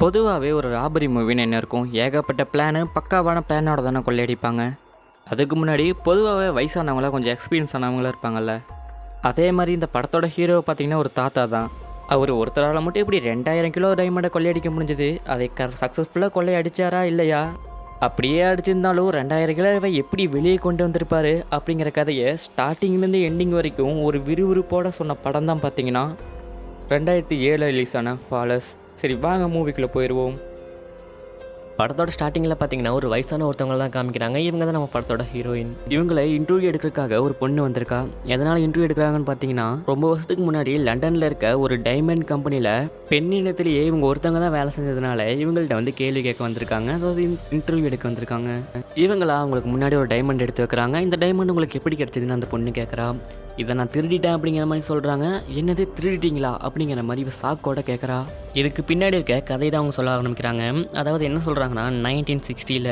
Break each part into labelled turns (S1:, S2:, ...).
S1: பொதுவாகவே ஒரு ராபரி மூவின்னு என்ன இருக்கும்? ஏகப்பட்ட பிளானு பக்காவான பிளானோட தானே கொள்ளையடிப்பாங்க. அதுக்கு முன்னாடி பொதுவாகவே வயசானவங்களாம் கொஞ்சம் எக்ஸ்பீரியன்ஸ் ஆனவங்களா இருப்பாங்கல்ல. அதே மாதிரி இந்த படத்தோட ஹீரோ பார்த்தீங்கன்னா ஒரு தாத்தா தான். அவர் ஒருத்தரால் மட்டும் இப்படி ரெண்டாயிரம் கிலோ டைமண்டை கொள்ளையடிக்க முடிஞ்சது? அதை க சக்ஸஸ்ஃபுல்லாக கொள்ளையடிச்சாரா இல்லையா? அப்படியே அடிச்சிருந்தாலும் ரெண்டாயிரம் கிலோவை எப்படி வெளியே கொண்டு வந்திருப்பார்? அப்படிங்கிற கதையை ஸ்டார்டிங்லேருந்து எண்டிங் வரைக்கும் ஒரு விறுவிறுப்போட சொன்ன படம் தான் பார்த்தீங்கன்னா ரெண்டாயிரத்தி ஏழு ரிலீஸ் ஆன ஃபாலஸ் சரி வாங்க மூவிக்குள்ளே போயிடுவோம்
S2: படத்தோட ஸ்டார்டிங்கில் பார்த்தீங்கன்னா ஒரு வயசான ஒருத்தவங்க தான் காமிக்கிறாங்க. இவங்க தான் நம்ம படத்தோட ஹீரோயின்
S1: இவங்களை இன்டர்வியூ எடுக்கிறதுக்காக ஒரு பொண்ணு வந்திருக்கா? எதனால் இன்டர்வியூ எடுக்கிறாங்கன்னு பார்த்தீங்கன்னா ரொம்ப வருஷத்துக்கு முன்னாடி லண்டனில் இருக்க ஒரு டைமண்ட் கம்பெனியில் பெண்ணினத்திலேயே இவங்க ஒருத்தவங்க தான் வேலை செஞ்சதுனால இவங்கள்ட்ட வந்து கேள்வி கேட்க வந்திருக்காங்க. அதாவது இன்டர்வியூ எடுக்க வந்திருக்காங்க. இவங்களா அவங்களுக்கு முன்னாடி ஒரு டைமண்ட் எடுத்து வைக்கிறாங்க. இந்த டைமண்ட் உங்களுக்கு எப்படி கிடைச்சதுன்னு அந்த பொண்ணு கேட்குறா. இதை நான் திருடிட்டேன் அப்படிங்கிற மாதிரி சொல்கிறாங்க என்னது திருடிட்டீங்களா? அப்படிங்கிற மாதிரி இவ சாக்கோட கேட்குறா இதுக்கு பின்னாடி இருக்க கதை தான் அவங்க சொல்ல ஆரம்பிக்கிறாங்க. அதாவது என்ன சொல்கிறாங்கன்னா நைன்டீன் சிக்ஸ்டியில்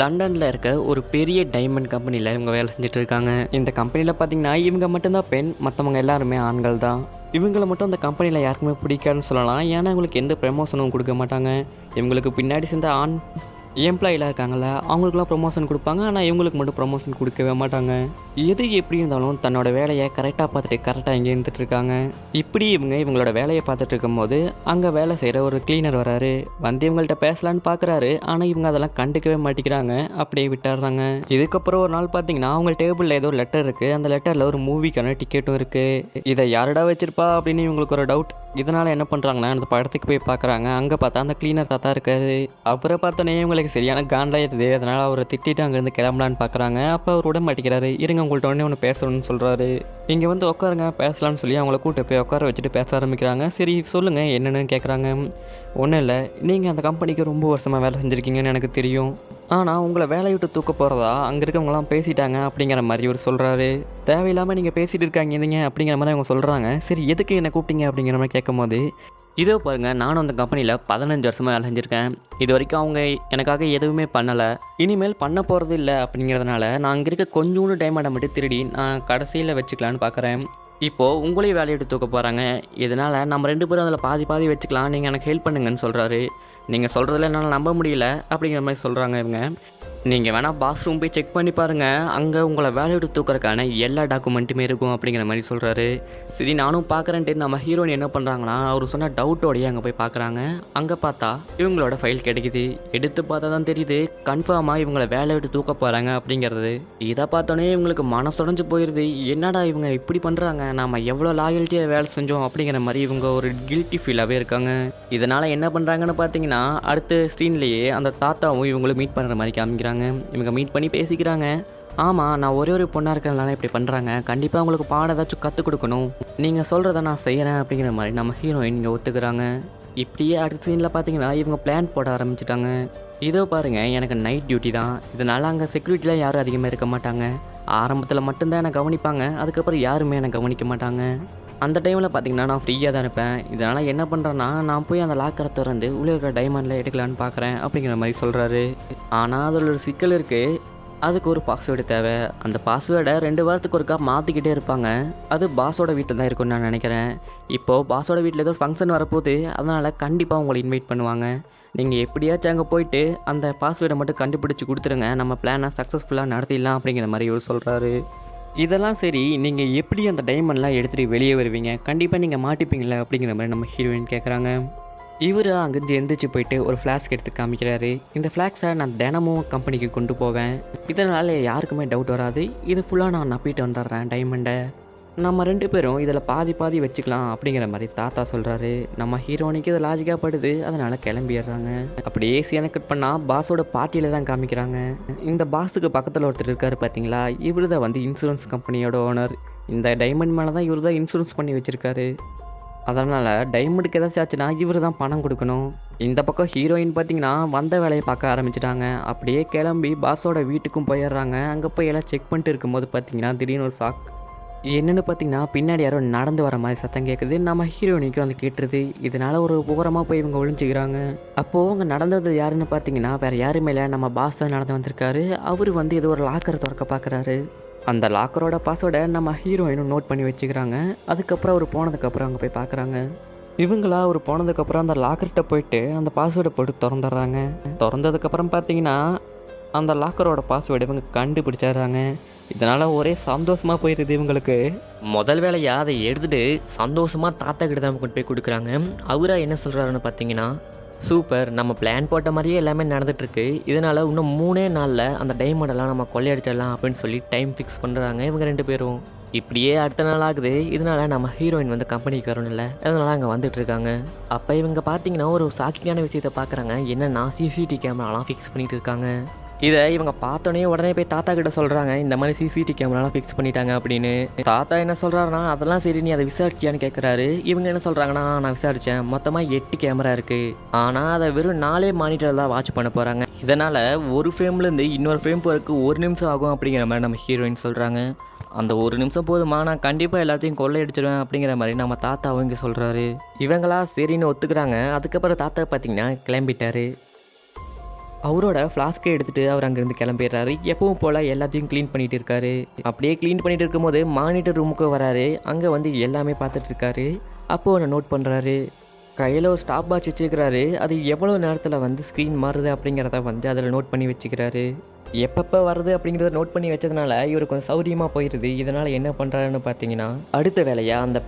S1: லண்டனில் இருக்க ஒரு பெரிய டைமண்ட் கம்பெனியில் இவங்க வேலை செஞ்சுட்டு இருக்காங்க. இந்த கம்பெனியில் பார்த்தீங்கன்னா இவங்க மட்டும்தான் பெண் மற்றவங்க எல்லாருமே ஆண்கள் தான். இவங்களை மட்டும் அந்த கம்பெனியில் யாருக்குமே பிடிக்காதுன்னு சொல்லலாம். ஏன்னா இவங்களுக்கு எந்த ப்ரமோஷனும் கொடுக்க மாட்டாங்க. இவங்களுக்கு பின்னாடி சேர்ந்த ஆண் எம்ப்ளாயிலாம் இருக்காங்கல்ல அவங்களுக்குலாம் ப்ரொமோஷன் கொடுப்பாங்க. ஆனால் இவங்களுக்கு மட்டும் ப்ரொமோஷன் கொடுக்கவே மாட்டாங்க. எது எப்படி இருந்தாலும் தன்னோட வேலையை கரெக்டாக பார்த்துட்டு கரெக்டாக இங்கே இருந்துட்டு இருக்காங்க இப்படி இவங்க இவங்களோட வேலையை பார்த்துட்டு இருக்கும்போது அங்கே வேலை செய்கிற ஒரு கிளீனர் வராரு. வந்து இவங்கள்ட்ட பேசலான்னு பார்க்குறாரு ஆனால் இவங்க அதெல்லாம் கண்டுக்கவே மாட்டேங்கிறாங்க. அப்படியே விட்டுறாங்க. இதுக்கப்புறம் ஒரு நாள் பார்த்தீங்கன்னா அவங்க டேபிளில் ஏதோ லெட்டர் இருக்குது அந்த லெட்டரில் ஒரு மூவிக்கான டிக்கெட்டும் இருக்குது இதை யாரடா வச்சிருப்பா அப்படின்னு இவங்களுக்கு ஒரு டவுட் இதனால் என்ன பண்ணுறாங்கன்னா அந்த படத்துக்கு போய் பார்க்குறாங்க அங்கே பார்த்தா அந்த கிளீனர் தாத்தா இருக்காரு. அப்புறம் பார்த்தோன்னே இவங்களுக்கு சரியான காண்டாயிருது. அதனால் அவரை திட்டிட்டு அங்கேருந்து கிளம்பலான்னு பார்க்குறாங்க அப்போ அவர் விட மாட்டேங்கிறாரு. இருங்க உங்கள்கிட்ட உடனே ஒன்று பேசணும்னு சொல்கிறாரு இங்கே வந்து உட்காருங்க பேசலான்னு சொல்லி அவங்கள கூட்டு போய் உட்கார வச்சுட்டு பேச ஆரம்பிக்கிறாங்க. சரி சொல்லுங்கள் என்னென்னு கேட்குறாங்க ஒன்றும் இல்லை நீங்கள் அந்த கம்பெனிக்கு ரொம்ப வருஷமாக வேலை செஞ்சுருக்கீங்கன்னு எனக்கு தெரியும். ஆனால் உங்களை வேலையை விட்டு தூக்க போகிறதா அங்கே இருக்கவங்களாம் பேசிட்டாங்க அப்படிங்கிற மாதிரி ஒரு சொல்கிறாரு தேவையில்லாமல் நீங்கள் பேசிகிட்டு இருக்காங்க இருந்தீங்க அப்படிங்கிற மாதிரி அவங்க சொல்கிறாங்க சரி எதுக்கு என்னை கூப்பிட்டீங்க அப்படிங்கிற மாதிரி கேட்கும்போது இதோ பாருங்கள் நானும் அந்த கம்பெனியில் பதினஞ்சு வருஷமாக வேலை செஞ்சுருக்கேன். இது வரைக்கும் அவங்க எனக்காக எதுவுமே பண்ணலை. இனிமேல் பண்ண போகிறது இல்லை அப்படிங்கிறதுனால நான் அங்கே இருக்க கொஞ்சோண்டு டைமண்டை மட்டும் திருடி நான் கடைசியில் வச்சுக்கலான்னு பார்க்குறேன் இப்போது உங்களையும் வேலையை விட்டு தூக்க போகிறாங்க இதனால் நம்ம ரெண்டு பேரும் அதில் பாதி பாதி வச்சுக்கலாம். நீங்கள் எனக்கு ஹெல்ப் பண்ணுங்கன்னு சொல்கிறாரு நீங்கள் சொல்கிறதுல என்னால் நம்ப முடியல அப்படிங்கிற மாதிரி சொல்கிறாங்க இவங்க. நீங்கள் வேணால் பாத்ரூம் போய் செக் பண்ணி பாருங்கள் அங்கே உங்களை வேலையை விட்டு தூக்கறதுக்கான எல்லா டாக்குமெண்ட்டுமே இருக்கும் அப்படிங்கிற மாதிரி சொல்கிறாரு சரி நானும் பார்க்குறேன்ட்டு நம்ம ஹீரோயின் என்ன பண்ணுறாங்கன்னா அவர் சொன்ன டவுட்டோடையே அங்கே போய் பார்க்குறாங்க அங்கே பார்த்தா இவங்களோட ஃபைல் கிடைக்குது. எடுத்து பார்த்தா தான் தெரியுது. கன்ஃபார்மாக இவங்களை வேலையை விட்டு தூக்க போகிறாங்க அப்படிங்கிறது. இதை பார்த்தோன்னே இவங்களுக்கு மனசுடைஞ்சு போயிடுது என்னடா இவங்க இப்படி பண்ணுறாங்க நாம் எவ்வளோ லாயல்ட்டியாக வேலை செஞ்சோம் அப்படிங்கிற மாதிரி இவங்க ஒரு கில்ட்டி ஃபீலாகவே இருக்காங்க. இதனால் என்ன பண்ணுறாங்கன்னு பார்த்தீங்கன்னா அடுத்த ஸ்க்ரீன்லேயே அந்த தாத்தாவும் இவங்களும் மீட் பண்ணுற மாதிரி காமிக்கிறாங்க. இவங்க மீட் பண்ணி பேசிக்கிறாங்க. ஆமாம் நான் ஒரே ஒரு பொண்ணாக இருக்கிறதுனால இப்படி பண்ணுறாங்க கண்டிப்பாக உங்களுக்கு பாடம் ஏதாச்சும் கற்றுக் கொடுக்கணும். நீங்கள் சொல்கிறத நான் செய்கிறேன் அப்படிங்கிற மாதிரி நம்ம ஹீரோயின் இங்கே ஒத்துக்கிறாங்க. இப்படியே அடுத்த சீனில் பார்த்தீங்கன்னா இவங்க பிளான் போட ஆரம்பிச்சிட்டாங்க. இதோ பாருங்கள் எனக்கு நைட் டியூட்டி தான். இதனால் அங்கே செக்யூரிட்டிலாம் யாரும் அதிகமாக இருக்க மாட்டாங்க. ஆரம்பத்தில் மட்டும்தான் என்னை கவனிப்பாங்க. அதுக்கப்புறம் யாருமே என்னை கவனிக்க மாட்டாங்க. அந்த டைமில் பார்த்தீங்கன்னா நான் ஃப்ரீயாக தான் இருப்பேன். இதனால் என்ன பண்ணுறேன்னா நான் போய் அந்த லாக்கரை திறந்து உள்ளே இருக்கிற டைமண்டில் எடுக்கலான்னு பார்க்குறேன் அப்படிங்கிற மாதிரி சொல்கிறாரு ஆனால் அதில் ஒரு சிக்கல் இருக்குது அதுக்கு ஒரு பாஸ்வேர்டு தேவை. அந்த பாஸ்வேர்டை ரெண்டு வாரத்துக்கு ஒருக்கா மாற்றிக்கிட்டே இருப்பாங்க. அது பாஸோட வீட்டில் தான் இருக்கும்னு நான் நினைக்கிறேன். இப்போது பாஸோட வீட்டில் ஏதோ ஃபங்க்ஷன் வரப்போகுது. அதனால் கண்டிப்பாக உங்களை இன்வைட் பண்ணுவாங்க. நீங்கள் எப்படியாச்சும் அங்கே போயிட்டு அந்த பாஸ்வேர்டை மட்டும் கண்டுபிடிச்சி கொடுத்துருங்க. நம்ம பிளானை சக்ஸஸ்ஃபுல்லாக நடத்திடலாம் அப்படிங்கிற மாதிரி இவர் சொல்கிறாரு இதெல்லாம் சரி நீங்கள் எப்படி அந்த டைமண்ட்லாம் எடுத்துகிட்டு வெளியே வருவீங்க? கண்டிப்பாக நீங்கள் மாட்டிப்பீங்களா அப்படிங்கிற மாதிரி நம்ம ஹீரோயின் கேட்குறாங்க இவர் அங்கேருந்து எந்திரிச்சு போயிட்டு ஒரு ஃப்ளாஸ்க் எடுத்து காமிக்கிறாரு. இந்த ஃப்ளாக்ஸை நான் தினமும் கம்பெனிக்கு கொண்டு போவேன். இதனால் யாருக்குமே டவுட் வராது. இது ஃபுல்லாக நான் நப்பிட்டு வந்துடுறேன் டைமண்டை நம்ம ரெண்டு பேரும் இதில் பாதி பாதி வச்சுக்கலாம் அப்படிங்கிற மாதிரி தாத்தா சொல்கிறாரு நம்ம ஹீரோனிக்கு இது லாஜிக்காக படுது அதனால் கிளம்பிடுறாங்க. அப்படியே சீனை கட் பண்ணால் பாஸோட பாட்டியில் தான் காமிக்கிறாங்க. இந்த பாஸுக்கு பக்கத்தில் ஒருத்தர் இருக்காரு பார்த்தீங்களா இவர் தான் வந்து இன்சூரன்ஸ் கம்பெனியோட ஓனர் இந்த டைமண்ட் மேலே தான் இவர் தான் இன்சூரன்ஸ் பண்ணி வச்சுருக்காரு. அதனால் டைமண்டுக்கு ஏதாச்சும் ஆச்சுன்னா இவர் தான் பணம் கொடுக்கணும். இந்த பக்கம் ஹீரோயின் பார்த்தீங்கன்னா வந்த வேலையை பார்க்க ஆரம்பிச்சிட்டாங்க. அப்படியே கிளம்பி பாஸோட வீட்டுக்கும் போயிடுறாங்க. அங்கே போய் எல்லாம் செக் பண்ணிட்டு இருக்கும்போது பார்த்தீங்கன்னா திடீர்னு ஒரு சாக் என்னென்னு பார்த்தீங்கன்னா பின்னாடி யாரோ நடந்து வர மாதிரி சத்தம் கேட்குது நம்ம ஹீரோயினுக்கு வந்து கேட்டுருது. இதனால ஒரு ஓரமாக போய் இவங்க ஒழிஞ்சிக்கிறாங்க அப்போது அவங்க நடந்தது யாருன்னு பார்த்தீங்கன்னா வேறு யாருமே இல்லை நம்ம பாஸ் தான் நடந்து வந்திருக்காரு. அவர் வந்து ஏதோ ஒரு லாக்கர் திறக்க பார்க்குறாரு அந்த லாக்கரோட பாஸ்வேர்டை நம்ம ஹீரோயினும் நோட் பண்ணி வச்சுக்கிறாங்க. அதுக்கப்புறம் அவர் போனதுக்கப்புறம் அங்கே போய் பார்க்குறாங்க இவங்களா அவர் போனதுக்கப்புறம் அந்த லாக்கர்கிட்ட போயிட்டு அந்த பாஸ்வேர்டை போட்டு திறந்துடுறாங்க. திறந்ததுக்கப்புறம் பார்த்தீங்கன்னா அந்த லாக்கரோட பாஸ்வேர்டு இவங்க கண்டுபிடிச்சிடுறாங்க. இதனால் ஒரே சந்தோஷமாக போயிடுது இவங்களுக்கு.
S2: முதல் வேலையாக அதை எடுத்துட்டு சந்தோஷமாக தாத்தா கிட்ட தான் கொண்டு போய் கொடுக்குறாங்க. அவரா என்ன சொல்கிறாருன்னு பார்த்தீங்கன்னா சூப்பர் நம்ம பிளான் போட்ட மாதிரியே எல்லாமே நடந்துட்டுருக்கு. இதனால் இன்னும் மூணே நாளில் அந்த டைமண்டெல்லாம் நம்ம கொள்ளையடிச்சிடலாம் அப்படின்னு சொல்லி டைம் ஃபிக்ஸ் பண்ணுறாங்க இவங்க ரெண்டு பேரும். இப்படியே அடுத்த நாள் ஆகுது. இதனால நம்ம ஹீரோயின் வந்து கம்பெனிக்கு வரணும் இல்லை. அதனால அங்கே வந்துட்டு இருக்காங்க. அப்போ இவங்க பார்த்தீங்கன்னா ஒரு சாக்கியான விஷயத்தை பார்க்குறாங்க. என்னன்னா சிசிடிவி கேமராலாம் ஃபிக்ஸ் பண்ணிட்டு இருக்காங்க. இதை இவங்க பார்த்தோன்னே உடனே போய் தாத்தா கிட்ட சொல்கிறாங்க இந்த மாதிரி சிசிடிவி கேமராலாம் ஃபிக்ஸ் பண்ணிட்டாங்க அப்படின்னு. தாத்தா என்ன சொல்கிறாருன்னா அதெல்லாம் சரி நீ அதை விசாரிச்சியான்னு கேட்குறாரு இவங்க என்ன சொல்கிறாங்கன்னா நான் விசாரித்தேன் மொத்தமாக எட்டு கேமரா இருக்குது ஆனால் அதை வெறும் நாலே மானிட்டர் தான் வாட்ச் பண்ண போகிறாங்க இதனால் ஒரு ஃப்ரேம்லேருந்து இன்னொரு ஃப்ரேம் போகிறதுக்கு ஒரு நிமிஷம் ஆகும் அப்படிங்கிற மாதிரி நம்ம ஹீரோயின் சொல்கிறாங்க அந்த ஒரு நிமிஷம் போதுமா? நான் கண்டிப்பாக எல்லாத்தையும் கொள்ளையடிச்சிடுவேன் அப்படிங்கிற மாதிரி நம்ம தாத்தா இங்கே சொல்கிறாரு இவங்களா சரின்னு ஒத்துக்கிறாங்க. அதுக்கப்புறம் தாத்தா பார்த்தீங்கன்னா கிளம்பிட்டாரு. அவரோட ஃப்ளாஸ்க்கை எடுத்துகிட்டு அவர் அங்கேருந்து கிளம்பிடுறாரு. எப்பவும் போல் எல்லாத்தையும் க்ளீன் பண்ணிட்டு இருக்காரு. அப்படியே க்ளீன் பண்ணிட்டு இருக்கும்போது மானிட்டர் ரூமுக்கு வராரு. அங்கே வந்து எல்லாமே பார்த்துட்டு இருக்காரு. அப்போது ஒன்று நோட் பண்ணுறாரு கையில் ஒரு ஸ்டாப் வாட்ச் வச்சுக்கிறாரு அது எவ்வளோ நேரத்தில் வந்து ஸ்க்ரீன் மாறுது அப்படிங்கிறத வந்து அதில் நோட் பண்ணி வச்சுக்கிறாரு. எப்பப்போ வருது அப்படிங்கிறத நோட் பண்ணி வச்சதுனால இவர் கொஞ்சம் சௌரியமாக போயிடுது இதனால் என்ன பண்ணுறாருன்னு பார்த்தீங்கன்னா அடுத்த வேலையாக அந்த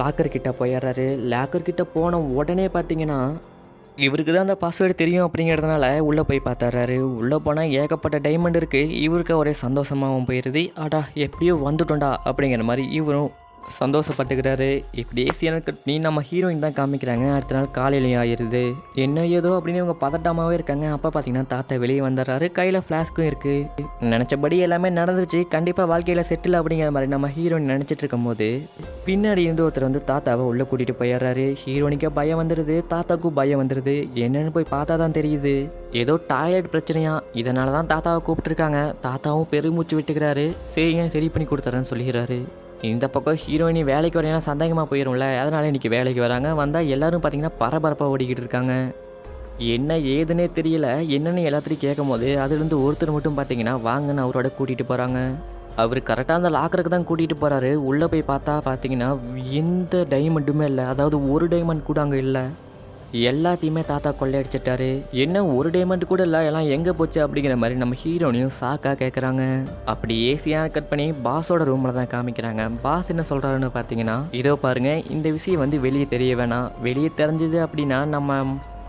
S2: லாக்கர் கிட்ட போயிடுறாரு. லாக்கர் கிட்ட போன உடனே பார்த்தீங்கன்னா இவருக்கு தான் அந்த பாஸ்வேர்டு தெரியும் அப்படிங்கிறதுனால உள்ளே போய் பார்த்துறாரு. உள்ளே போனால் ஏகப்பட்ட டைமண்ட் இருக்குது இவருக்கு ஒரே சந்தோஷமாகவும் போயிடுது ஆடா எப்படியோ வந்துட்டோண்டா அப்படிங்கிற மாதிரி இவரும் சந்தோஷப்பட்டுக்கிறாரு. இப்படி எனக்கு நீ நம்ம ஹீரோயின் தான் காமிக்கிறாங்க. அடுத்த நாள் காலையிலையும் ஆயிடுது என்ன ஏதோ அப்படின்னு இவங்க பதட்டமாகவே இருக்காங்க. அப்போ பார்த்தீங்கன்னா தாத்தா வெளியே வந்துடுறாரு. கையில் ஃப்ளாஸ்க்கும் இருக்குது நினச்சபடி எல்லாமே நடந்துருச்சு. கண்டிப்பாக வாழ்க்கையில் செட்டில் அப்படிங்கிற மாதிரி நம்ம ஹீரோயின் நினச்சிட்டு இருக்கும்போது பின்னாடி இருந்து ஒருத்தர் வந்து தாத்தாவை உள்ளே கூட்டிகிட்டு போயிடுறாரு. ஹீரோனிக்கே பயம் வந்துடுது தாத்தாக்கும் பயம் வந்துடுது என்னன்னு போய் பார்த்தா தான் தெரியுது. ஏதோ டாய்லெட் பிரச்சனையா? இதனால தான் தாத்தாவை கூப்பிட்டுருக்காங்க. தாத்தாவும் பெருமூச்சு விட்டுக்கிறாரு. சரிங்க சரி பண்ணி கொடுத்துறேன்னு சொல்லிடுறாரு. இந்த பக்கம் ஹீரோயினி வேலைக்கு வரையினா சந்தேகமாக போயிடும்ல அதனால் இன்னைக்கு வேலைக்கு வராங்க. வந்தால் எல்லோரும் பார்த்தீங்கன்னா பரபரப்பாக ஓடிக்கிட்டு இருக்காங்க. என்ன ஏதுன்னே தெரியல. என்னென்னு எல்லாத்தையும் கேட்கும் போது அதுலேருந்து ஒருத்தர் மட்டும் பார்த்தீங்கன்னா வாங்கன்னு அவரோட கூட்டிகிட்டு போகிறாங்க அவர் கரெக்டாக அந்த லாக்கருக்கு தான் கூட்டிகிட்டு போகிறாரு உள்ளே போய் பார்த்தா பார்த்தீங்கன்னா எந்த டைமண்டுமே இல்லை. அதாவது ஒரு டைமண்ட் கூட அங்கே இல்லை. எல்லாத்தையுமே தாத்தா கொள்ளையடிச்சிட்டாரு. என்ன ஒரு டைமண்ட் கூட இல்லை எல்லாம் எங்கே போச்சு அப்படிங்கிற மாதிரி நம்ம ஹீரோனையும் சாக்கா கேட்குறாங்க அப்படி ஏசியாக கட் பண்ணி பாஸோட ரூமில் தான் காமிக்கிறாங்க. பாஸ் என்ன சொல்கிறாருன்னு பார்த்தீங்கன்னா இதோ பாருங்க இந்த விஷயம் வந்து வெளியே தெரிய வேணாம். வெளியே தெரிஞ்சது அப்படின்னா நம்ம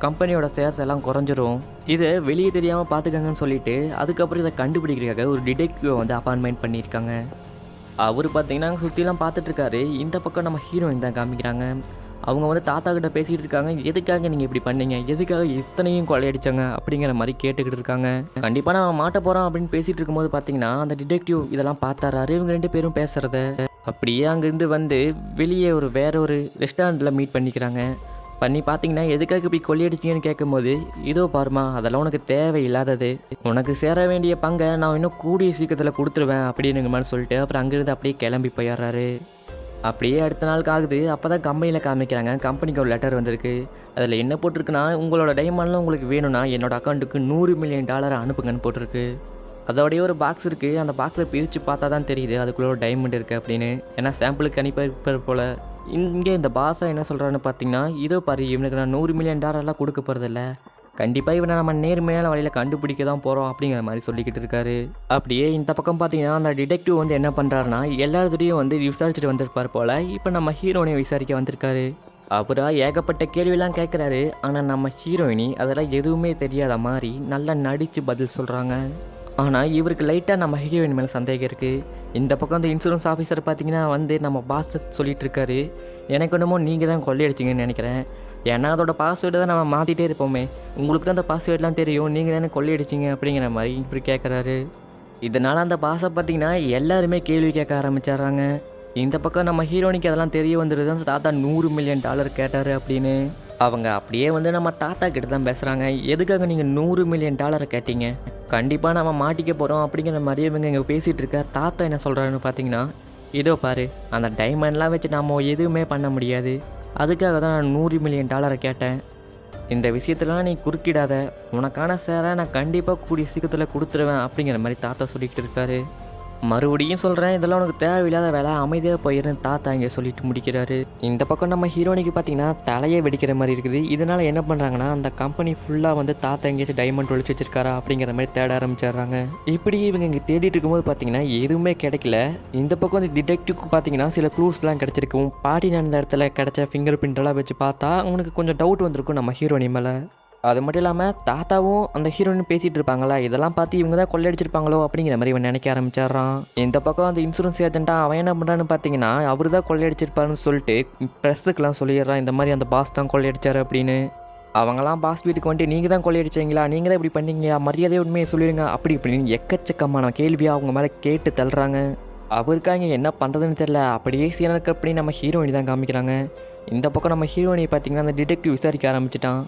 S2: கம்பெனியோட சேர்ஸ் எல்லாம் குறைஞ்சிரும். இதை வெளியே தெரியாமல் பார்த்துக்கங்கன்னு சொல்லிட்டு அதுக்கப்புறம் இதை கண்டுபிடிக்கிறதுக்காக ஒரு டிடெக்டிவை வந்து அப்பாயின்மெண்ட் பண்ணியிருக்காங்க. அவர் பார்த்தீங்கன்னா சுற்றிலாம் பார்த்துட்டு இருக்காரு. இந்த பக்கம் நம்ம ஹீரோயின் தான் காமிக்கிறாங்க. அவங்க வந்து தாத்தா கிட்ட பேசிகிட்டு இருக்காங்க. எதுக்காக நீங்கள் இப்படி பண்ணீங்க? எதுக்காக இத்தனையும் கொள்ளையடிச்சாங்க அப்படிங்கிற மாதிரி கேட்டுக்கிட்டு இருக்காங்க. கண்டிப்பாக நான் மாட்ட போகிறோம் அப்படின்னு பேசிகிட்டு இருக்கும்போது பார்த்தீங்கன்னா அந்த டிடெக்டிவ் இதெல்லாம் பார்த்தாராரு இவங்க ரெண்டு பேரும் பேசுகிறத அப்படியே அங்கேருந்து வந்து வெளியே ஒரு வேற ஒரு ரெஸ்டாரண்ட்டில் மீட் பண்ணிக்கிறாங்க. பண்ணி பார்த்தீங்கன்னா எதுக்காக இப்படி கொள்ளையடிச்சிங்கன்னு கேட்கும்போது இதோ பாருமா அதெல்லாம் உனக்கு தேவையில்லாதது. உனக்கு சேர வேண்டிய பங்கை நான் இன்னும் கூடிய சீக்கிரத்தில் கொடுத்துருவேன் அப்படின்னுங்க மாதிரி சொல்லிட்டு அப்புறம் அங்கேருந்து அப்படியே கிளம்பி போயிடுறாரு. அப்படியே அடுத்த நாளுக்கு ஆகுது. அப்போ தான் கம்பெனியில் காமிக்கிறாங்க. கம்பெனிக்கு ஒரு லெட்டர் வந்திருக்கு. அதில் என்ன போட்டிருக்குன்னா உங்களோட டைமண்ட்லாம் உங்களுக்கு வேணும்னா என்னோட அக்கௌண்ட்டுக்கு நூறு மில்லியன் டாலரை அனுப்புங்கன்னு போட்டிருக்கு. அதோடைய ஒரு பாக்ஸ் இருக்குது அந்த பாக்ஸை பிரித்து பார்த்தா தான் தெரியுது அதுக்குள்ளே ஒரு டைமண்ட் இருக்குது அப்படின்னு. ஏன்னா சாம்பிளுக்கு அனுப்பியிருப்பார் போல். இங்கே இந்த பாஸை என்ன சொல்கிறான்னு பார்த்தீங்கன்னா இதோ பாரு இவனுக்கு நான் நூறு மில்லியன் டாலர்லாம் கொடுக்க போகிறதில்ல கண்டிப்பாக இவனை நம்ம நேர்மையான வழியில் கண்டுபிடிக்க தான் போகிறோம் அப்படிங்கிற மாதிரி சொல்லிக்கிட்டு இருக்காரு. அப்படியே இந்த பக்கம் பார்த்தீங்கன்னா அந்த டிடெக்டிவ் வந்து என்ன பண்ணுறாருனா எல்லாத்துடையும் வந்து விசாரிச்சுட்டு வந்திருப்பார் போல் இப்போ நம்ம ஹீரோனை விசாரிக்க வந்திருக்காரு. அவராக ஏகப்பட்ட கேள்வியெல்லாம் கேட்குறாரு ஆனால் நம்ம ஹீரோயினி அதெல்லாம் எதுவுமே தெரியாத மாதிரி நல்லா நடித்து பதில் சொல்கிறாங்க ஆனால் இவருக்கு லைட்டாக நம்ம ஹீரோயின் மேலே சந்தேகம் இருக்குது இந்த பக்கம் அந்த இன்சூரன்ஸ் ஆஃபீஸர் பார்த்தீங்கன்னா வந்து நம்ம பாஸ் சொல்லிகிட்ருக்காரு எனக்கு என்னமோ நீங்கள் தான் கொள்ளையடிச்சிங்கன்னு நினைக்கிறேன். ஏன்னா அதோட பாஸ்வேர்டு தான் நம்ம மாற்றிட்டே இருப்போமே. உங்களுக்கு தான் அந்த பாஸ்வேர்டெலாம் தெரியும். நீங்கள் தானே கொள்ளையடிச்சிங்க அப்படிங்கிற மாதிரி இப்படி கேட்குறாரு இதனால் அந்த பாஸை பார்த்தீங்கன்னா எல்லாருமே கேள்வி கேட்க ஆரம்பிச்சிடுறாங்க. இந்த பக்கம் நம்ம ஹீரோனிக்கு அதெல்லாம் தெரிய வந்துடுது அந்த தாத்தா நூறு மில்லியன் டாலர் கேட்டார் அப்படின்னு. அவங்க அப்படியே வந்து நம்ம தாத்தா கிட்ட தான் பேசுகிறாங்க எதுக்காக நீங்கள் நூறு மில்லியன் டாலரை கேட்டீங்க? கண்டிப்பாக நம்ம மாட்டிக்க போகிறோம் அப்படிங்கிற மாதிரி இவங்க இங்கே பேசிகிட்டு இருக்க தாத்தா என்ன சொல்கிறாருன்னு பார்த்தீங்கன்னா இதோ பாரு அந்த டைமண்ட்லாம் வச்சு நாம் எதுவுமே பண்ண முடியாது. அதுக்காக தான் நான் நூறு மில்லியன் டாலரை கேட்டேன். இந்த விஷயத்துலலாம் நீ குறுக்கிடாத. உனக்கான சேரை நான் கண்டிப்பாக கூடிய சீக்கிரத்தில் கொடுத்துருவேன் அப்படிங்கிற மாதிரி தாத்தா சொல்லிக்கிட்டு இருக்காரு. மறுபடியும் சொல்கிறேன் இதெல்லாம் உனக்கு தேவையில்லாத வேலை அமைதியாக போயிருன்னு தாத்தா இங்கே சொல்லிட்டு முடிக்கிறாரு. இந்த பக்கம் நம்ம ஹீரோனிக்கு பார்த்தீங்கன்னா தலையே வெடிக்கிற மாதிரி இருக்குது. இதனால் என்ன பண்ணுறாங்கன்னா அந்த கம்பெனி ஃபுல்லாக வந்து தாத்தா எங்கேயாச்சும் டைமண்ட் ஒழிச்சு வச்சிருக்காரா அப்படிங்கிற மாதிரி தேட ஆரம்பிச்சிடுறாங்க. இப்படி இவங்க இங்கே தேடிட்டு இருக்கும்போது பார்த்தீங்கன்னா எதுவுமே கிடைக்கல. இந்த பக்கம் வந்து டிடெக்டிவ்க்கு பார்த்தீங்கன்னா சில க்ளூஸ்லாம் கிடச்சிருக்கும். பாட்டி நடந்த இடத்துல கிடைச்ச ஃபிங்கர் பிரிண்டெல்லாம் வச்சு பார்த்தா அவனுக்கு கொஞ்சம் டவுட் வந்திருக்கும் நம்ம ஹீரோனி மேலே. அது மட்டும் இல்லாமல் தாத்தாவும் அந்த ஹீரோயின் பேசிகிட்டு இருப்பாங்களா இதெல்லாம் பார்த்து இவங்க தான் கொள்ளையடிச்சிருப்பாங்களோ அப்படிங்கிற மாதிரி இவன் நினைக்க ஆரம்பிச்சிடுறான். இந்த பக்கம் அந்த இன்சூரன்ஸ் ஏஜென்ட்டாக அவன் என்ன பண்ணுறான்னு பார்த்தீங்கன்னா அவர் தான் கொள்ளையடிச்சிருப்பாருன்னு சொல்லிட்டு ப்ரெஸ்ஸுக்கெலாம் சொல்லிடுறான் இந்த மாதிரி அந்த பாஸ் தான் கொள்ளையடிச்சார் அப்படின்னு. அவங்களாம் பாஸ் வீட்டுக்கு வந்துட்டு நீங்கள் தான் கொள்ளையடிச்சீங்களா? நீங்கள் தான் இப்படி பண்ணீங்க மரியாதையை உண்மையை சொல்லிடுங்க. அப்படி இப்படின்னு எக்கச்சக்கமான கேள்வியாக அவங்க மேலே கேட்டு தள்ளுறாங்க. அவருக்காக இங்கே என்ன பண்ணுறதுன்னு தெரில அப்படியே சீனருக்கு அப்படின்னு நம்ம ஹீரோயினி தான் காமிக்கிறாங்க. இந்த பக்கம் நம்ம ஹீரோயினி பார்த்தீங்கன்னா அந்த டிடெக்டிவ் விசாரிக்க ஆரம்பிச்சிட்டான்.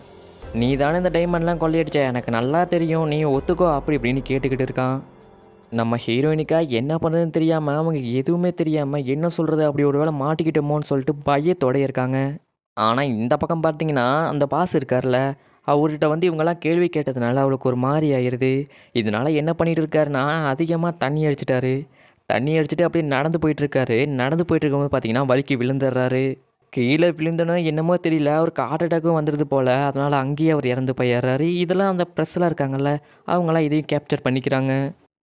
S2: நீ தானே இந்த டைமண்ட்லாம் கொள்ளையடிச்ச? எனக்கு நல்லா தெரியும். நீ ஒத்துக்கோ. அப்படி இப்படின்னு கேட்டுக்கிட்டு இருக்கான். நம்ம ஹீரோயினுக்காக என்ன பண்ணுறதுன்னு தெரியாமல் அவங்க எதுவுமே தெரியாமல் என்ன சொல்கிறது அப்படி ஒரு வேளை மாட்டிக்கிட்டோமோன்னு சொல்லிட்டு பயத்தோட இருக்காங்க. ஆனால் இந்த பக்கம் பார்த்தீங்கன்னா அந்த பாஸ் இருக்கார்ல அவர்கிட்ட வந்து இவங்கெல்லாம் கேள்வி கேட்டதுனால அவளுக்கு ஒரு மாதிரி ஆயிடுது இதனால என்ன பண்ணிட்டு இருக்காருன்னா அதிகமாக தண்ணி அடிச்சிட்டாரு. தண்ணி அடிச்சுட்டு அப்படியே நடந்து போயிட்டுருக்காரு நடந்து போயிட்டு இருக்கும்போது பார்த்தீங்கன்னா வலிக்கு விழுந்துடுறாரு. கீழே விழுந்தனோ என்னமோ தெரியல. அவருக்கு ஹார்ட் அட்டாக்கும் வந்துடுது போல். அதனால் அங்கேயே அவர் இறந்து போயிடுறாரு. இதெல்லாம் அந்த ப்ரெஸ்ஸெலாம் இருக்காங்கல்ல அவங்களாம் இதையும் கேப்சர் பண்ணிக்கிறாங்க.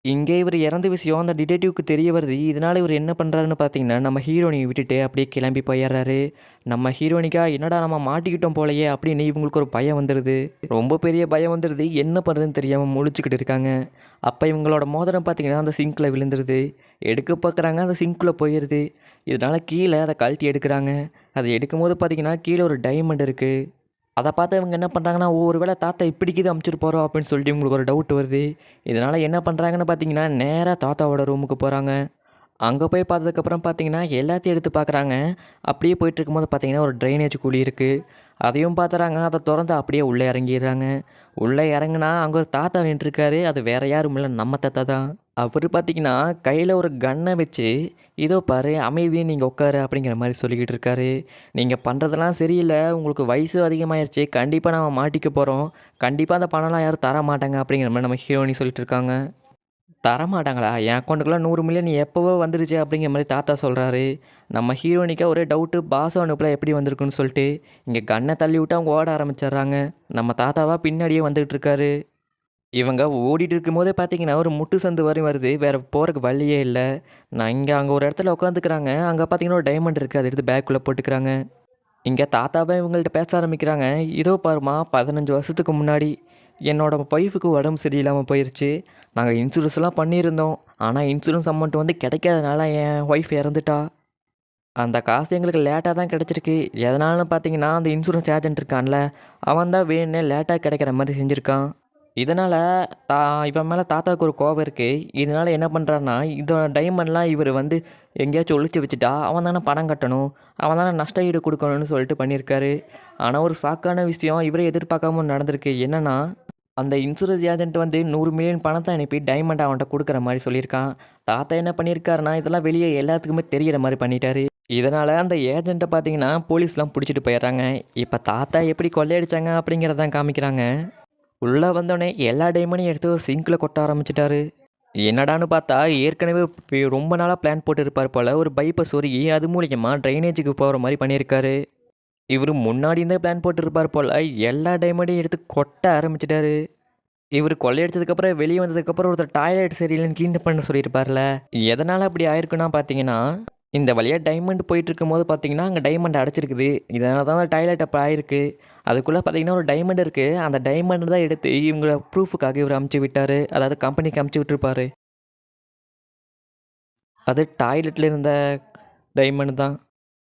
S2: இங்கே இவர் இறந்த விஷயம் அந்த டிடெக்டிவ்க்கு தெரிய வருது. இதனால் இவர் என்ன பண்ணுறாருன்னு பார்த்தீங்கன்னா நம்ம ஹீரோனியை விட்டுட்டு அப்படியே கிளம்பி போயிடுறாரு. நம்ம ஹீரோனிக்காக என்னடா நம்ம மாட்டிக்கிட்டோம் போலையே அப்படின்னு இவங்களுக்கு ஒரு பயம் வந்துடுது ரொம்ப பெரிய பயம் வந்துடுது என்ன பண்ணுறதுன்னு தெரியாமல் முழிச்சுக்கிட்டு இருக்காங்க. அப்போ இவங்களோட மோதிரம் பார்த்தீங்கன்னா அந்த சிங்கில் விழுந்துருது. எடுக்க பார்க்குறாங்க அந்த சிங்க்குள்ளே போயிடுது. இதனால் கீழே அதை கழட்டி எடுக்கிறாங்க. அதை எடுக்கும்போது பார்த்தீங்கன்னா கீழே ஒரு டைமண்ட் இருக்குது அதை பார்த்து இவங்க என்ன பண்ணுறாங்கன்னா ஒவ்வொரு வேளை தாத்தா இப்படிக்கிது அமுச்சிட்டு போகிறோம் அப்படின்னு சொல்லிட்டு இவங்களுக்கு ஒரு டவுட் வருது. இதனால் என்ன பண்ணுறாங்கன்னு பார்த்தீங்கன்னா நேராக தாத்தாவோட ரூமுக்கு போகிறாங்க அங்கே போய் பார்த்ததுக்கப்புறம் பார்த்தீங்கன்னா எல்லாத்தையும் எடுத்து பார்க்குறாங்க. அப்படியே போயிட்டுருக்கும்போது பார்த்தீங்கன்னா ஒரு ட்ரைனேஜ் குழி இருக்குது அதையும் பார்த்துறாங்க. அதை திறந்து அப்படியே உள்ளே இறங்கிடுறாங்க. உள்ளே இறங்குனா அங்கே ஒரு தாத்தா நின்றுருக்காரு. அது வேறு யாரும் இல்லை. நம்ம தாத்தா தான். அவர் பார்த்தீங்கன்னா கையில் ஒரு கன்னை வச்சு இதோ பாரு அமைதியை நீங்கள் உட்காரு அப்படிங்கிற மாதிரி சொல்லிக்கிட்டு இருக்காரு. நீங்கள் பண்ணுறதெல்லாம் சரியில்லை உங்களுக்கு வயசு அதிகமாயிருச்சு கண்டிப்பாக நம்ம மாட்டிக்க போகிறோம் கண்டிப்பாக அந்த பணம்லாம் யாரும் தர மாட்டாங்க அப்படிங்கிற மாதிரி நம்ம ஹீரோனி சொல்லிட்டு இருக்காங்க. தர மாட்டாங்களா? என் அக்கௌண்ட்டுக்குலாம் நூறு மில்லியன் எப்போவோ வந்துருச்சு அப்படிங்கிற மாதிரி தாத்தா சொல்கிறாரு நம்ம ஹீரோனிக்கா ஒரே டவுட்டு பாசம் அனுப்பில் எப்படி வந்திருக்குன்னு சொல்லிட்டு. இங்கே கண்ணை தள்ளி விட்டு அவங்க ஓட ஆரம்பிச்சிடுறாங்க. நம்ம தாத்தாவாக பின்னாடியே வந்துகிட்டு இருக்காரு. இவங்க ஓடிட்டு இருக்கும்போதே பார்த்தீங்கன்னா ஒரு முட்டு சந்து வரையும் வருது. வேறு போகிறக்கு வழியே இல்லை. நான் இங்கே அங்கே ஒரு இடத்துல உட்காந்துக்கிறாங்க அங்கே பார்த்தீங்கன்னா ஒரு டைமண்ட் இருக்குது அதை எடுத்து பேக்குள்ளே போட்டுக்கிறாங்க. இங்கே தாத்தாவே இவங்கள்ட்ட பேச ஆரம்பிக்கிறாங்க. இதோ பாருமா பதினஞ்சு வருஷத்துக்கு முன்னாடி என்னோட ஒய்ஃபுக்கு உடம்பு சரியில்லாமல் போயிடுச்சு நாங்கள் இன்சூரன்ஸ்லாம் பண்ணியிருந்தோம். ஆனால் இன்சூரன்ஸ் அமௌண்ட் வந்து கிடைக்காதனால என் ஒய்ஃப் இறந்துட்டா. அந்த காசு எங்களுக்கு லேட்டாக தான் கிடச்சிருக்கு. எதனாலும் பார்த்தீங்கன்னா அந்த இன்சூரன்ஸ் ஏஜென்ட் இருக்கான்ல அவன் தான் வேணுன்னே லேட்டாக கிடைக்கிற மாதிரி செஞ்சுருக்கான். இதனால் தா இவன் மேலே தாத்தாவுக்கு ஒரு கோவம் இருக்குது இதனால் என்ன பண்ணுறான்னா இதோட டைமண்ட்லாம் இவர் வந்து எங்கேயாச்சும் ஒழிச்சு வச்சுட்டா அவன் தானே பணம் கட்டணும் அவன் தானே நஷ்ட ஈடு கொடுக்கணும்னு சொல்லிட்டு பண்ணியிருக்காரு. ஆனால் ஒரு சாக்கான விஷயம் இவரே எதிர்பார்க்காம நடந்திருக்கு. என்னென்னா அந்த இன்சூரன்ஸ் ஏஜென்ட் வந்து நூறு மில்லியன் பணத்தை அனுப்பி டைமண்ட் அவன்கிட்ட கொடுக்குற மாதிரி சொல்லியிருக்கான். தாத்தா என்ன பண்ணியிருக்காருன்னா இதெல்லாம் வெளியே எல்லாத்துக்குமே தெரிகிற மாதிரி பண்ணிட்டாரு. இதனால் அந்த ஏஜென்ட்டை பார்த்தீங்கன்னா போலீஸ்லாம் பிடிச்சிட்டு போயிடுறாங்க. இப்போ தாத்தா எப்படி கொள்ளையடிச்சாங்க அப்படிங்கிறதான் காமிக்கிறாங்க. உள்ளே வந்தோடனே எல்லா டைமண்டையும் எடுத்து சிங்கில் கொட்ட ஆரம்பிச்சிட்டாரு. என்னடான்னு பார்த்தா ஏற்கனவே ரொம்ப நாளாக பிளான் போட்டிருப்பார் போல் ஒரு பைப்பை சொருகி அது மூலியமாக ட்ரைனேஜுக்கு போகிற மாதிரி பண்ணியிருக்காரு. இவர் முன்னாடி இருந்தே பிளான் போட்டிருப்பார் போல் எல்லா டைமண்டையும் எடுத்து கொட்ட ஆரம்பிச்சிட்டாரு. இவர் கொள்ளையடிச்சதுக்கப்புறம் வெளியே வந்ததுக்கப்புறம் ஒருத்தர் டாய்லெட் சரியில்லைன்னு க்ளீன் பண்ண சொல்லியிருப்பார்ல. எதனால் அப்படி ஆயிருக்குன்னா பார்த்தீங்கன்னா இந்த வழியாக டைமண்ட் போயிட்டு இருக்கும்போது பார்த்தீங்கன்னா அங்கே டைமண்ட் அடைச்சிருக்குது. இதனால தான் அந்த டாய்லெட் அப்போ ஆயிருக்கு. அதுக்குள்ளே பார்த்தீங்கன்னா ஒரு டைமண்ட் இருக்குது அந்த டைமண்ட் தான் எடுத்து இவங்கள ப்ரூஃபுக்காக இவர் அமுச்சு விட்டார். அதாவது கம்பெனிக்கு அமுச்சு விட்டுருப்பார். அது டாய்லெட்டில் இருந்த டைமண்ட் தான்.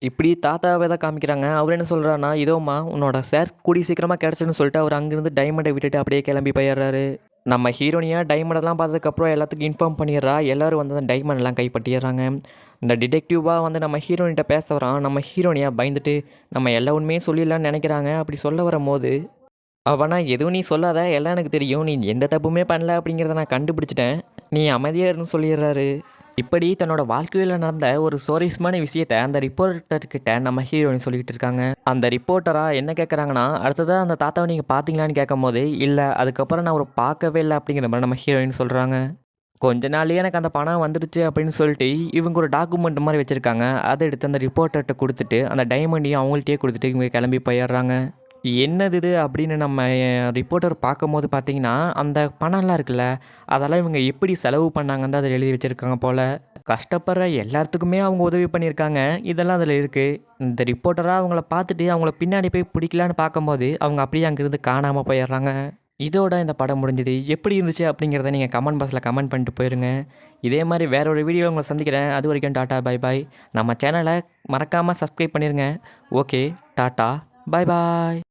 S2: இப்படி தாத்தாவை தான் காமிக்கிறாங்க. அவர் என்ன சொல்கிறான்னா இதோம்மா உன்னோட சார் கூடி சீக்கிரமாக கிடச்சுன்னு சொல்லிட்டு அவர் அங்கேருந்து டைமண்டை விட்டுட்டு அப்படியே கிளம்பி போயிடுறாரு. நம்ம ஹீரோனியாக டைமண்டெல்லாம் பார்த்ததுக்கப்புறம் எல்லாத்துக்கும் இன்ஃபார்ம் பண்ணிடுறா. எல்லோரும் வந்து அந்த டைமண்ட்லாம் கைப்பற்றிடுறாங்க. இந்த டிடெக்டிவாக வந்து நம்ம ஹீரோயின்கிட்ட பேச வரான். நம்ம ஹீரோனியாக பயந்துட்டு நம்ம எல்லா உண்மையும் சொல்லிடலாம்னு நினைக்கிறாங்க. அப்படி சொல்ல வரும்போது அவனா எதுவும் நீ சொல்லாத. எல்லாம் எனக்கு தெரியும். நீ எந்த தப்புமே பண்ணல அப்படிங்கிறத நான் கண்டுபிடிச்சிட்டேன். நீ அமைதியாக இருந்து சொல்லிடுறாரு. இப்படி தன்னோட வாழ்க்கையில் நடந்த ஒரு சுவாரஸ்யமான விஷயத்த அந்த ரிப்போர்ட்டர்கிட்ட நம்ம ஹீரோயின் சொல்லிக்கிட்டு இருக்காங்க. அந்த ரிப்போர்ட்டராக என்ன கேட்குறாங்கன்னா அடுத்ததாக அந்த தாத்தாவை நீங்கள் பார்த்தீங்களான்னு கேட்கும்போது இல்லை அதுக்கப்புறம் நான் ஒரு பார்க்கவே இல்லை அப்படிங்கிற மாதிரி நம்ம ஹீரோயின் சொல்கிறாங்க கொஞ்ச நாள்லேயே எனக்கு அந்த பணம் வந்துடுச்சு அப்படின்னு சொல்லிட்டு இவங்க ஒரு டாக்குமெண்ட் மாதிரி வச்சுருக்காங்க. அதை எடுத்து அந்த ரிப்போர்ட்டர்கிட்ட கொடுத்துட்டு அந்த டைமண்டையும் அவங்கள்ட்டயே கொடுத்துட்டு இவங்க கிளம்பி போயிடுறாங்க. என்னது இது அப்படின்னு நம்ம ரிப்போர்ட்டர் பார்க்கும்போது பார்த்தீங்கன்னா அந்த பணம்லாம் இருக்குல்ல அதெல்லாம் இவங்க எப்படி செலவு பண்ணாங்கன்னு தான் அதில் எழுதி வச்சுருக்காங்க போல். கஷ்டப்படுற எல்லாத்துக்குமே அவங்க உதவி பண்ணியிருக்காங்க. இதெல்லாம் அதில் இருக்குது இந்த ரிப்போர்ட்டராக அவங்கள பார்த்துட்டு அவங்கள பின்னாடி போய் பிடிக்கலான்னு பார்க்கும்போது அவங்க அப்படியே அங்கேருந்து காணாமல் போயிடுறாங்க. இதோட இந்த படம் முடிஞ்சது. எப்படி இருந்துச்சு அப்படிங்கிறத நீங்கள் கமெண்ட் பாக்ஸில் கமெண்ட் பண்ணிட்டு போயிருங்க. இதே மாதிரி வேற ஒரு வீடியோ உங்களை சந்திக்கிறேன். அது வரைக்கும் டாட்டா பை பாய் நம்ம சேனலை மறக்காமல் சப்ஸ்கிரைப் பண்ணிடுங்க ஓகே டாட்டா பை பாய்